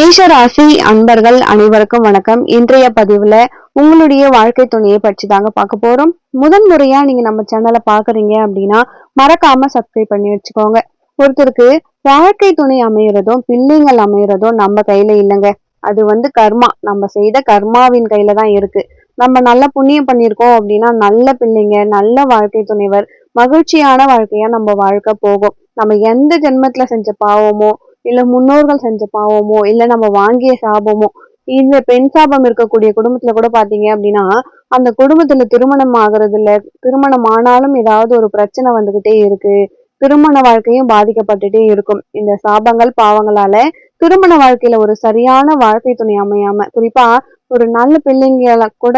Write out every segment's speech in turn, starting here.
மேஷராசி அன்பர்கள் அனைவருக்கும் வணக்கம். இன்றைய பதிவுல உங்களுடைய வாழ்க்கை துணையை பற்றி தாங்க பார்க்க போறோம். முதன் முறையா நீங்க நம்ம சேனலை பாக்குறீங்க அப்படின்னா மறக்காம சப்ஸ்கிரைப் பண்ணி வச்சுக்கோங்க. ஒருத்தருக்கு வாழ்க்கை துணை அமையறதும் பிள்ளைங்கள் அமையறதும் நம்ம கையில இல்லைங்க. அது வந்து கர்மா. நம்ம செய்த கர்மாவின் கையில தான் இருக்கு. நம்ம நல்ல புண்ணியம் பண்ணியிருக்கோம் அப்படின்னா நல்ல பிள்ளைங்க நல்ல வாழ்க்கை துணைவர் மகிழ்ச்சியான வாழ்க்கையா நம்ம வாழ்க்கை போகும். நம்ம எந்த ஜென்மத்துல செஞ்ச பாவமோ இல்ல முன்னோர்கள் செஞ்ச பாவமோ இல்ல நம்ம வாங்கிய சாபமோ இந்த பெண் சாபம் இருக்கக்கூடிய குடும்பத்துல கூட பாத்தீங்க அப்படின்னா அந்த குடும்பத்துல திருமணம் ஆகுறது இல்ல திருமணம் ஆனாலும் ஏதாவது ஒரு பிரச்சனை வந்துகிட்டே இருக்கு. திருமண வாழ்க்கையும் பாதிக்கப்பட்டுட்டே இருக்கும். இந்த சாபங்கள் பாவங்களால திருமண வாழ்க்கையில ஒரு சரியான வாழ்க்கை துணை அமையாம குறிப்பா ஒரு நல்ல பிள்ளைங்கள கூட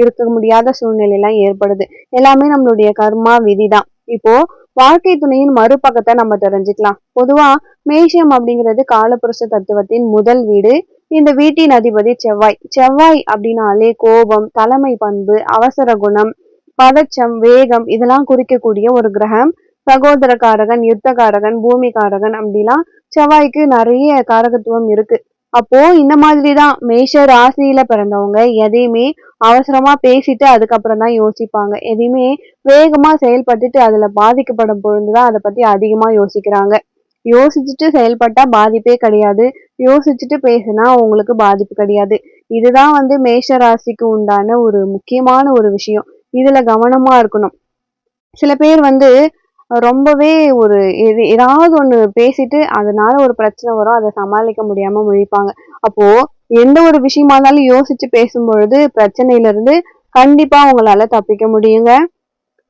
இருக்க முடியாத சூழ்நிலை எல்லாம் ஏற்படுது. எல்லாமே நம்மளுடைய கர்மா விதிதான். இப்போ வாழ்க்கை துணையின் மறுபக்கத்தை நம்ம தெரிஞ்சுக்கலாம். பொதுவா மேஷம் அப்படிங்கிறது காலபுருஷ தத்துவத்தின் முதல் வீடு. இந்த வீட்டின் அதிபதி செவ்வாய். செவ்வாய் அப்படின்னாலே கோபம் தலைமை பண்பு அவசர குணம் பதச்சம் வேகம் இதெல்லாம் குறிக்கக்கூடிய ஒரு கிரகம். சகோதரக்காரகன் யுத்தகாரகன் பூமிக்காரகன் அப்படிலாம் செவ்வாய்க்கு நிறைய காரகத்துவம் இருக்கு. அப்போ இந்த மாதிரிதான் மேஷ ராசியில பிறந்தவங்க எதையுமே அவசரமா பேசிட்டு அதுக்கப்புறம் தான் யோசிப்பாங்க. எதையுமே வேகமா செயல்பட்டுட்டு அதுல பாதிக்கப்படும் பொழுதுதான் அதை பத்தி அதிகமா யோசிக்கிறாங்க. யோசிச்சுட்டு செயல்பட்டா பாதிப்பே கிடையாது. யோசிச்சுட்டு பேசினா உங்களுக்கு பாதிப்பு கிடையாது. இதுதான் வந்து மேஷ ராசிக்கு உண்டான ஒரு முக்கியமான ஒரு விஷயம். இதுல கவனமா இருக்கணும். சில பேர் வந்து ரொம்பவே ஒரு எது ஏதாவது ஒன்று பேசிட்டு அதனால ஒரு பிரச்சனை வரும் அதை சமாளிக்க முடியாம முழிப்பாங்க. அப்போ எந்த ஒரு விஷயமா இருந்தாலும் யோசிச்சு பேசும்பொழுது பிரச்சனையில இருந்து கண்டிப்பா உங்களால தப்பிக்க முடியுங்க.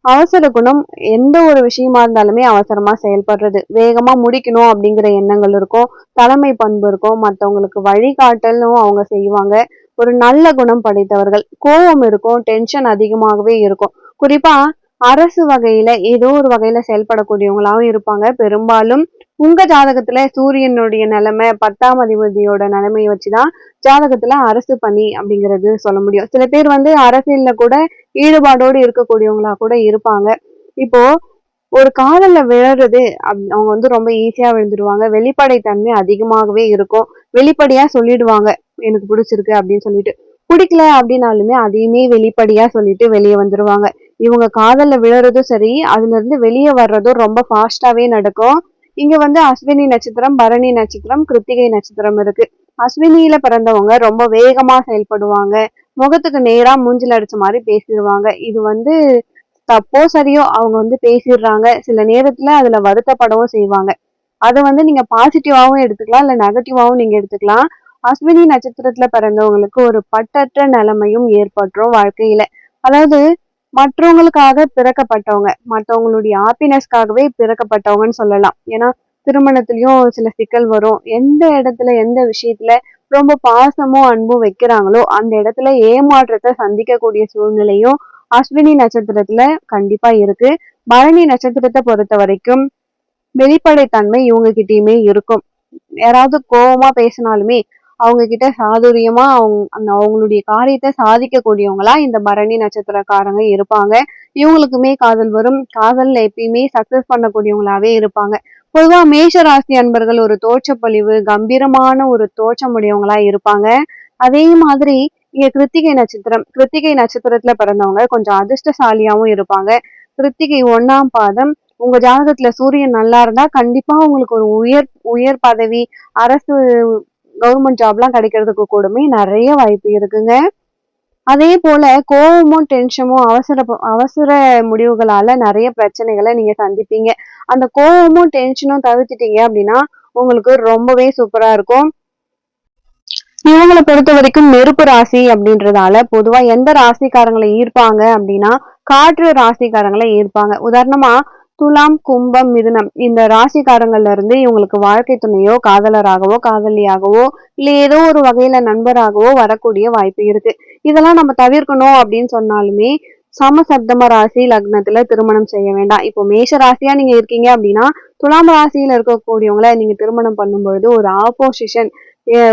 அவசர குணம் எந்த ஒரு விஷயமா இருந்தாலுமே அவசரமா செயல்படுறது. வேகமா முடிக்கணும் அப்படிங்கிற எண்ணங்கள் இருக்கும். தலைமை பண்பு இருக்கும். மற்றவங்களுக்கு வழிகாட்டலும் அவங்க செய்வாங்க. ஒரு நல்ல குணம் படைத்தவர்கள். கோபம் இருக்கும். டென்ஷன் அதிகமாகவே இருக்கும். குறிப்பா அரசு வகையில ஏதோ ஒரு வகையில செயல்படக்கூடியவங்களாவும் இருப்பாங்க. பெரும்பாலும் உங்க ஜாதகத்துல சூரியனுடைய நிலைமை பத்தாம் அதிபதியோட நிலைமையை வச்சுதான் ஜாதகத்துல அரசு பணி அப்படிங்கிறது சொல்ல முடியும். சில பேர் வந்து அரசியல்ல கூட ஈடுபாடோடு இருக்கக்கூடியவங்களா கூட இருப்பாங்க. இப்போ ஒரு காதல்ல விழுறது அப்- அவங்க வந்து ரொம்ப ஈஸியா விழுந்துருவாங்க. வெளிப்படைத்தன்மை அதிகமாகவே இருக்கும். வெளிப்படையா சொல்லிடுவாங்க. எனக்கு பிடிச்சிருக்கு அப்படின்னு சொல்லிட்டு. பிடிக்கல அப்படின்னாலுமே அதையுமே வெளிப்படையா சொல்லிட்டு வெளியே வந்துருவாங்க. இவங்க காதல்ல விழுறதும் சரி அதுல இருந்து வெளியே வர்றதும் ரொம்ப ஃபாஸ்டாவே நடக்கும். இங்க வந்து அஸ்வினி நட்சத்திரம் பரணி நட்சத்திரம் கிருத்திகை நட்சத்திரம் இருக்கு. அஸ்வினியில பிறந்தவங்க ரொம்ப வேகமா செயல்படுவாங்க. முகத்துக்கு நேரா மூஞ்சில் அடிச்ச மாதிரி பேசிடுவாங்க. இது வந்து தப்போ சரியோ அவங்க வந்து பேசிடுறாங்க. சில நேரத்துல அதுல வருத்தப்படவும் செய்வாங்க. அதை வந்து நீங்க பாசிட்டிவாகவும் எடுத்துக்கலாம் இல்ல நெகட்டிவாகவும் நீங்க எடுத்துக்கலாம். அஸ்வினி நட்சத்திரத்துல பிறந்தவங்களுக்கு ஒரு பட்டற்ற நிலைமையும் ஏற்பட்டுரும் வாழ்க்கையில. அதாவது மற்றவங்களுக்காக பிறக்கப்பட்டவங்க மற்றவங்களுடைய ஹாப்பினஸ்க்காகவே பிறக்கப்பட்டவங்கன்னு சொல்லலாம். ஏன்னா திருமணத்திலயும் சில சிக்கல் வரும். எந்த இடத்துல எந்த விஷயத்துல ரொம்ப பாசமும் அன்பும் வைக்கிறாங்களோ அந்த இடத்துல ஏமாற்றத்தை சந்திக்கக்கூடிய சூழ்நிலையும் அஸ்வினி நட்சத்திரத்துல கண்டிப்பா இருக்கு. பரணி நட்சத்திரத்தை பொறுத்த வரைக்கும் வெளிப்படைத்தன்மை இவங்க கிட்டயுமே இருக்கும். யாராவது கோபமா பேசினாலுமே அவங்க கிட்ட சாதுரியமா அவங்க அந்த அவங்களுடைய காரியத்தை சாதிக்கக்கூடியவங்களா இந்த பரணி நட்சத்திரக்காரங்க இருப்பாங்க. இவங்களுக்குமே காதல் வரும். காதல்ல எப்பயுமே சக்சஸ் பண்ணக்கூடியவங்களாவே இருப்பாங்க. பொதுவா மேஷ ராசி அன்பர்கள் ஒரு தோற்றப்பொழிவு கம்பீரமான ஒரு தோற்றமுடையவங்களா இருப்பாங்க. அதே மாதிரி இங்க கிருத்திகை நட்சத்திரம் கிருத்திகை நட்சத்திரத்துல பிறந்தவங்க கொஞ்சம் அதிர்ஷ்டசாலியாவும் இருப்பாங்க. கிருத்திகை ஒன்னாம் பாதம் உங்க ஜாதகத்துல சூரியன் நல்லா இருந்தா கண்டிப்பா உங்களுக்கு ஒரு உயர் உயர் பதவி அரசு கவர்மெண்ட் ஜாப்லாம் கிடைக்கிறதுக்கு கூடமே நிறைய வாய்ப்பு இருக்குங்க. அதே போல கோவமும் டென்ஷனும் அவசர அவசர முடிவுகளால நிறைய பிரச்சனைகளை நீங்க சந்திப்பீங்க. அந்த கோவமும் டென்ஷனும் தவிர்த்துட்டீங்க அப்படின்னா உங்களுக்கு ரொம்பவே சூப்பரா இருக்கும். இவங்களை பொறுத்த வரைக்கும் நெருப்பு ராசி அப்படின்றதால பொதுவா எந்த ராசிக்காரங்களை ஈர்ப்பாங்க அப்படின்னா காற்று ராசிக்காரங்களை ஈர்ப்பாங்க. உதாரணமா துலாம் கும்பம் மிதுனம். இந்த ராசிக்காரங்கள்ல இருந்து இவங்களுக்கு வாழ்க்கை துணையோ காதலராகவோ காதலியாகவோ இல்ல ஏதோ ஒரு வகையில நண்பராகவோ வரக்கூடிய வாய்ப்பு இருக்கு. இதெல்லாம் நம்ம தவிர்க்கணும் அப்படின்னு சொன்னாலுமே சமசப்தம ராசி லக்னத்துல திருமணம் செய்ய வேண்டாம். இப்போ மேஷ ராசியா நீங்க இருக்கீங்க அப்படின்னா துலாம் ராசியில இருக்கக்கூடியவங்களை நீங்க திருமணம் பண்ணும் பொழுது ஒரு ஆப்போசிஷன்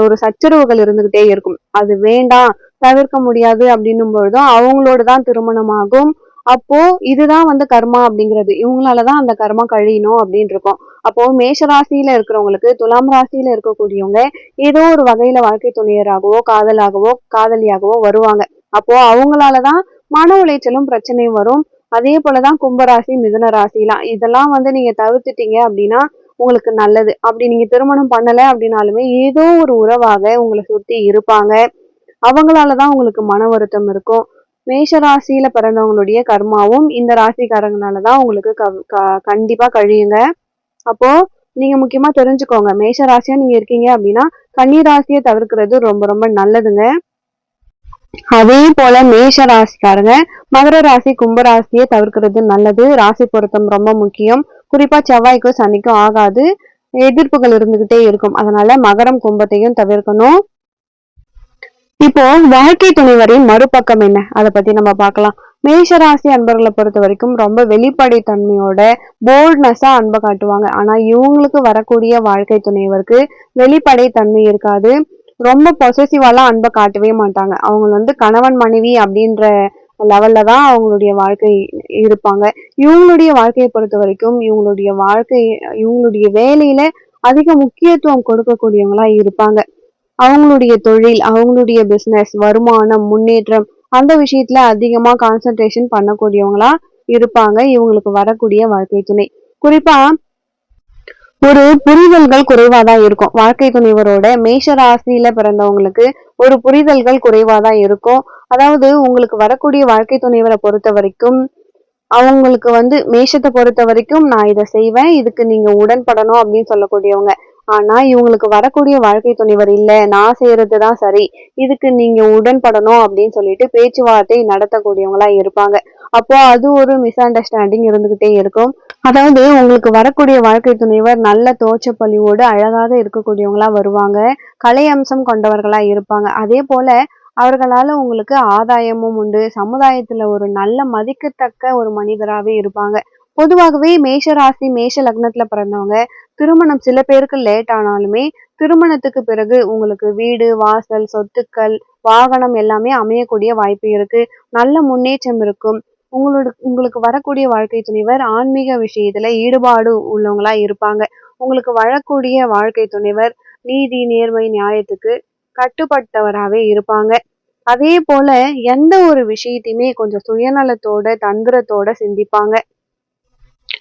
ஒரு சச்சரவுகள் இருந்துகிட்டே இருக்கும். அது வேண்டாம் தவிர்க்க முடியாது அப்படின்னும் பொழுதும் அவங்களோட தான் திருமணமாகும். அப்போ இதுதான் வந்து கர்மா அப்படிங்கிறது. இவங்களாலதான் அந்த கர்மா கழியணும் அப்படின்னு இருக்கும். அப்போ மேஷ ராசியில இருக்கிறவங்களுக்கு துலாம் ராசியில இருக்கக்கூடியவங்க ஏதோ ஒரு வகையில வாழ்க்கை துணையராகவோ காதலாகவோ காதலியாகவோ வருவாங்க. அப்போ அவங்களாலதான் மன உளைச்சலும் பிரச்சனையும் வரும். அதே போலதான் கும்பராசி மிதுன ராசிலாம். இதெல்லாம் வந்து நீங்க தவிர்த்துட்டீங்க அப்படின்னா உங்களுக்கு நல்லது. அப்படி நீங்க திருமணம் பண்ணல அப்படின்னாலுமே ஏதோ ஒரு உறவாக உங்களை சுத்தி இருப்பாங்க. அவங்களாலதான் உங்களுக்கு மன வருத்தம் இருக்கும். மேஷ ராசியில பிறந்தவங்களுடைய கர்மாவும் இந்த ராசிக்காரங்கனாலதான் உங்களுக்கு க- கண்டிப்பா கழியுங்க. அப்போ நீங்க முக்கியமா தெரிஞ்சுக்கோங்க. மேஷ ராசியா நீங்க இருக்கீங்க அப்படின்னா கன்னி ராசியை தவிர்க்கிறது ரொம்ப ரொம்ப நல்லதுங்க. அதே போல மேஷ ராசிக்காரங்க மகர ராசி கும்பராசியை தவிர்க்கிறது நல்லது. ராசி பொருத்தம் ரொம்ப முக்கியம். குறிப்பா செவ்வாய்க்கும் சனிக்கும் ஆகாது. எதிர்ப்புகள் இருந்துகிட்டே இருக்கும். அதனால மகரம் கும்பத்தையும் தவிர்க்கணும். இப்போ வாழ்க்கை துணைவரின் மறுபக்கம் என்ன? அதை பத்தி நம்ம பார்க்கலாம். மேஷராசி அன்பர்களை பொறுத்த வரைக்கும் ரொம்ப வெளிப்படை தன்மையோட போல்ட்னஸா அன்பை காட்டுவாங்க. ஆனா இவங்களுக்கு வரக்கூடிய வாழ்க்கை துணைவருக்கு வெளிப்படைத்தன்மை இருக்காது. ரொம்ப பொசசிவாலாம் அன்பை காட்டவே மாட்டாங்க. அவங்க வந்து கணவன் மனைவி அப்படின்ற லெவல்ல தான் அவங்களுடைய வாழ்க்கை இருப்பாங்க. இவங்களுடைய வாழ்க்கையை பொறுத்த வரைக்கும் இவங்களுடைய வாழ்க்கை இவங்களுடைய வேலையில அதிக முக்கியத்துவம் கொடுக்கக்கூடியவங்களா இருப்பாங்க. அவங்களுடைய தொழில் அவங்களுடைய பிசினஸ் வருமானம் முன்னேற்றம் அந்த விஷயத்துல அதிகமா கான்சென்ட்ரேஷன் பண்ணக்கூடியவங்களா இருப்பாங்க. இவங்களுக்கு வரக்கூடிய வாழ்க்கை துணை. குறிப்பா ஒரு புரிதல்கள் குறைவாதான் இருக்கும். வாழ்க்கை துணைவரோட மேஷ ராசியில பிறந்தவங்களுக்கு ஒரு புரிதல்கள் குறைவாதான் இருக்கும். அதாவது உங்களுக்கு வரக்கூடிய வாழ்க்கை துணைவரை பொறுத்த வரைக்கும் அவங்களுக்கு வந்து மேஷத்தை பொறுத்த வரைக்கும் நான் இதை செய்வேன். இதுக்கு நீங்க உடன்படணும் அப்படின்னு சொல்லக்கூடியவங்க. ஆனா இவங்களுக்கு வரக்கூடிய வாழ்க்கை துணிவர் இல்ல. நான் செய்யறதுதான் சரி. இதுக்கு நீங்க உடன்படணும் அப்படின்னு சொல்லிட்டு பேச்சுவார்த்தை நடத்தக்கூடியவங்களா இருப்பாங்க. அப்போ அது ஒரு மிஸ் அண்டர்ஸ்டாண்டிங் இருந்துகிட்டே இருக்கும். அதாவது உங்களுக்கு வரக்கூடிய வாழ்க்கை துணைவர் நல்ல தோற்றப்பொலிவோடு அழகாக இருக்கக்கூடியவங்களா வருவாங்க. கலை அம்சம் கொண்டவர்களா இருப்பாங்க. அதே போல அவர்களால உங்களுக்கு ஆதாயமும் உண்டு. சமுதாயத்துல ஒரு நல்ல மதிக்கத்தக்க ஒரு மனிதராகவே இருப்பாங்க. பொதுவாகவே மேஷ ராசி மேஷ லக்னத்துல பிறந்தவங்க திருமணம் சில பேருக்கு லேட் ஆனாலுமே திருமணத்துக்கு பிறகு உங்களுக்கு வீடு வாசல் சொத்துக்கள் வாகனம் எல்லாமே அமையக்கூடிய வாய்ப்பு இருக்கு. நல்ல முன்னேற்றம் இருக்கும். உங்களோட உங்களுக்கு வரக்கூடிய வாழ்க்கை துணைவர் ஆன்மீக விஷயத்துல ஈடுபாடு உள்ளவங்களா இருப்பாங்க. உங்களுக்கு வரக்கூடிய வாழ்க்கை துணைவர் நீதி நேர்மை நியாயத்துக்கு கட்டுப்பட்டவராகவே இருப்பாங்க. அதே போல எந்த ஒரு விஷயத்தையுமே கொஞ்சம் சுயநலத்தோட தந்திரத்தோட சிந்திப்பாங்க.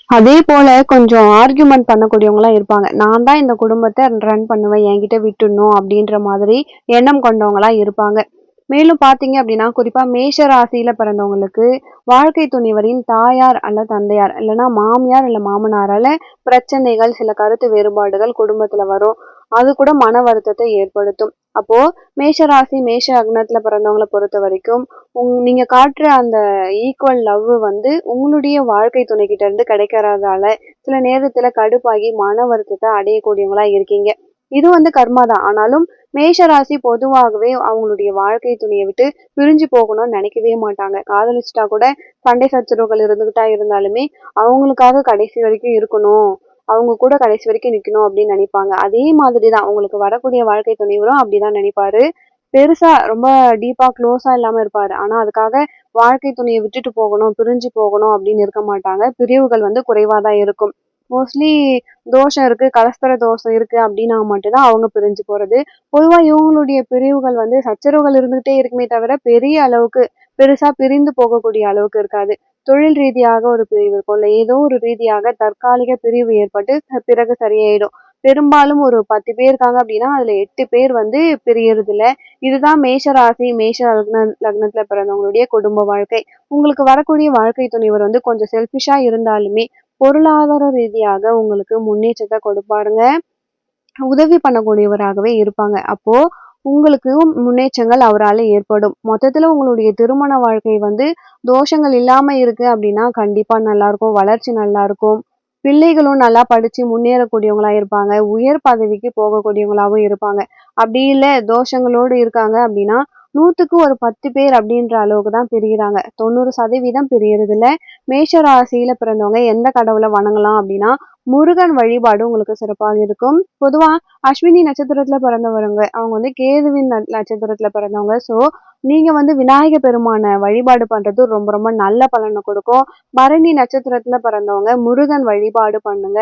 அதே போல கொஞ்சம் ஆர்கியூமெண்ட் பண்ணக்கூடியவங்களாம் இருப்பாங்க. நான் தான் இந்த குடும்பத்தை ரன் பண்ணுவேன் என்கிட்ட விட்டுடணும் அப்படின்ற மாதிரி எண்ணம் கொண்டவங்களா இருப்பாங்க. மேலும் பாத்தீங்க அப்படின்னா குறிப்பா மேஷ ராசியில பிறந்தவங்களுக்கு வாழ்க்கை துணிவரின் தாயார் அல்ல தந்தையார். இல்லைன்னா மாமியார் இல்ல மாமனாரால பிரச்சனைகள் சில கருத்து வேறுபாடுகள் குடும்பத்துல வரும். அது கூட மன வருத்தத்தை ஏற்படுத்தும். அப்போ மேஷ ராசி மேஷ அக்னத்துல பிறந்தவங்களை பொறுத்த வரைக்கும் உங் நீங்க காட்டுற அந்த ஈக்குவல் லவ் வந்து உங்களுடைய வாழ்க்கை துணை இருந்து கிடைக்கிறதால சில நேரத்துல கடுப்பாகி மன வருத்தத்தை அடையக்கூடியவங்களா இருக்கீங்க. இது வந்து கர்மா தான். ஆனாலும் மேஷ ராசி பொதுவாகவே அவங்களுடைய வாழ்க்கை துணையை விட்டு பிரிஞ்சு போகணும்னு நினைக்கவே மாட்டாங்க. காதலிச்சிட்டா கூட சண்டை சச்சரவுகள் இருந்துகிட்டா இருந்தாலுமே அவங்களுக்காக கடைசி வரைக்கும் இருக்கணும். அவங்க கூட கடைசி வரைக்கும் நிற்கணும் அப்படின்னு நினைப்பாங்க. அதே மாதிரி தான் அவங்களுக்கு வரக்கூடிய வாழ்க்கை துணைவரும் அப்படிதான் நினைப்பாரு. பெருசா ரொம்ப டீப்பா க்ளோஸா இல்லாம இருப்பாரு. ஆனா அதுக்காக வாழ்க்கை துணையை விட்டுட்டு போகணும் பிரிஞ்சு போகணும் அப்படின்னு இருக்க மாட்டாங்க. பிரிவுகள் வந்து குறைவாதான் இருக்கும். மோஸ்ட்லி தோஷம் இருக்கு கலஸ்தர தோஷம் இருக்கு அப்படின்னா மட்டும்தான் அவங்க பிரிஞ்சு போறது. பொதுவா இவங்களுடைய பிரிவுகள் வந்து சச்சரவுகள் இருந்துகிட்டே இருக்குமே தவிர பெரிய அளவுக்கு பெருசா பிரிந்து போகக்கூடிய அளவுக்கு இருக்காது. தொழில் ரீதியாக ஒரு பிரிவு இருக்கும். இல்லை ஏதோ ஒரு ரீதியாக தற்காலிக பிரிவு ஏற்பட்டு பிறகு சரியாயிடும். பெரும்பாலும் ஒரு பத்து பேர் இருக்காங்க அப்படின்னா அதுல எட்டு பேர் வந்து பிரியறது இல்ல இதுதான் மேஷ ராசி மேஷ லக்ன லக்னத்துல பிறந்தவங்களுடைய குடும்ப வாழ்க்கை. உங்களுக்கு வரக்கூடிய வாழ்க்கை துணைவர் வந்து கொஞ்சம் செல்ஃபிஷா இருந்தாலுமே பொருளாதார ரீதியாக உங்களுக்கு முன்னேற்றத்தை கொடுப்பாருங்க. உதவி பண்ணக்கூடியவராகவே இருப்பாங்க. அப்போ உங்களுக்கு முன்னேற்றங்கள் அவரால் ஏற்படும். மொத்தத்தில் உங்களுடைய திருமண வாழ்க்கை வந்து தோஷங்கள் இல்லாமல் இருக்கு அப்படின்னா கண்டிப்பாக நல்லாயிருக்கும் வளர்ச்சி நல்லாயிருக்கும் பிள்ளைகளும் நல்லா படித்து முன்னேறக்கூடியவங்களா இருப்பாங்க. உயர் பதவிக்கு போகக்கூடியவங்களாகவும் இருப்பாங்க. அப்படி இல்லை தோஷங்களோடு இருக்காங்க அப்படின்னா நூற்றுக்கு ஒரு பத்து பேர் அப்படின்ற அளவுக்கு தான் பிரிகிறாங்க தொண்ணூறு சதவீதம் பிரியறதில்ல. மேஷ ராசியில் பிறந்தவங்க எந்த கடவுளை வணங்கலாம் அப்படின்னா முருகன் வழிபாடு உங்களுக்கு சிறப்பாக இருக்கும். பொதுவாக அஸ்வினி நட்சத்திரத்தில் பிறந்தவங்க அவங்க வந்து கேதுவின் நட்சத்திரத்தில் பிறந்தவங்க. ஸோ நீங்கள் வந்து விநாயக பெருமான வழிபாடு பண்ணுறது ரொம்ப ரொம்ப நல்ல பலனை கொடுக்கும். பரணி நட்சத்திரத்தில் பிறந்தவங்க முருகன் வழிபாடு பண்ணுங்க.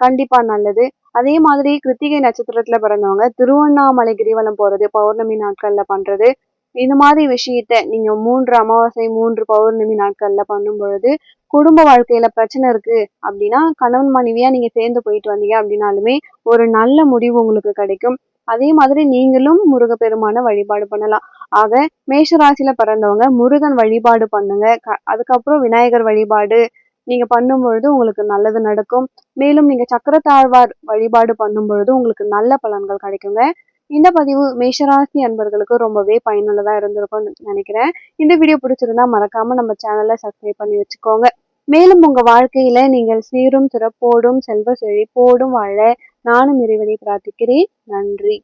கண்டிப்பாக நல்லது. அதே மாதிரி கிருத்திகை நட்சத்திரத்தில் பிறந்தவங்க திருவண்ணாமலை கிரிவலம் போகிறது பௌர்ணமி நாட்களில் பண்ணுறது இந்த மாதிரி விஷயத்த நீங்க மூன்று அமாவாசை மூன்று பௌர்ணமி நாட்கள்ல பண்ணும் பொழுது குடும்ப வாழ்க்கையில பிரச்சனை இருக்கு அப்படின்னா கணவன் மனைவியா நீங்க சேர்ந்து போயிட்டு வந்தீங்க அப்படின்னாலுமே ஒரு நல்ல முடிவு உங்களுக்கு கிடைக்கும். அதே மாதிரி நீங்களும் முருகப்பெருமான வழிபாடு பண்ணலாம். ஆக மேஷராசியில பிறந்தவங்க முருகன் வழிபாடு பண்ணுங்க. க- அதுக்கப்புறம் விநாயகர் வழிபாடு நீங்க பண்ணும் பொழுது உங்களுக்கு நல்லது நடக்கும். மேலும் நீங்க சக்கரத்தாழ்வார் வழிபாடு பண்ணும் பொழுது உங்களுக்கு நல்ல பலன்கள் கிடைக்குங்க. இந்த பதிவு மேஷராசி அன்பர்களுக்கு ரொம்பவே பயனுள்ளதாக இருந்திருக்கும்னு நினைக்கிறேன். இந்த வீடியோ பிடிச்சிருந்தா மறக்காம நம்ம சேனலை சப்ஸ்கிரைப் பண்ணி வச்சுக்கோங்க. மேலும் உங்க வாழ்க்கையில நீங்கள் சீரும் சிறப்போடும் செல்வ செழிப்போடும் வாழ நானும் இறைவனை பிரார்த்திக்கிறேன். நன்றி.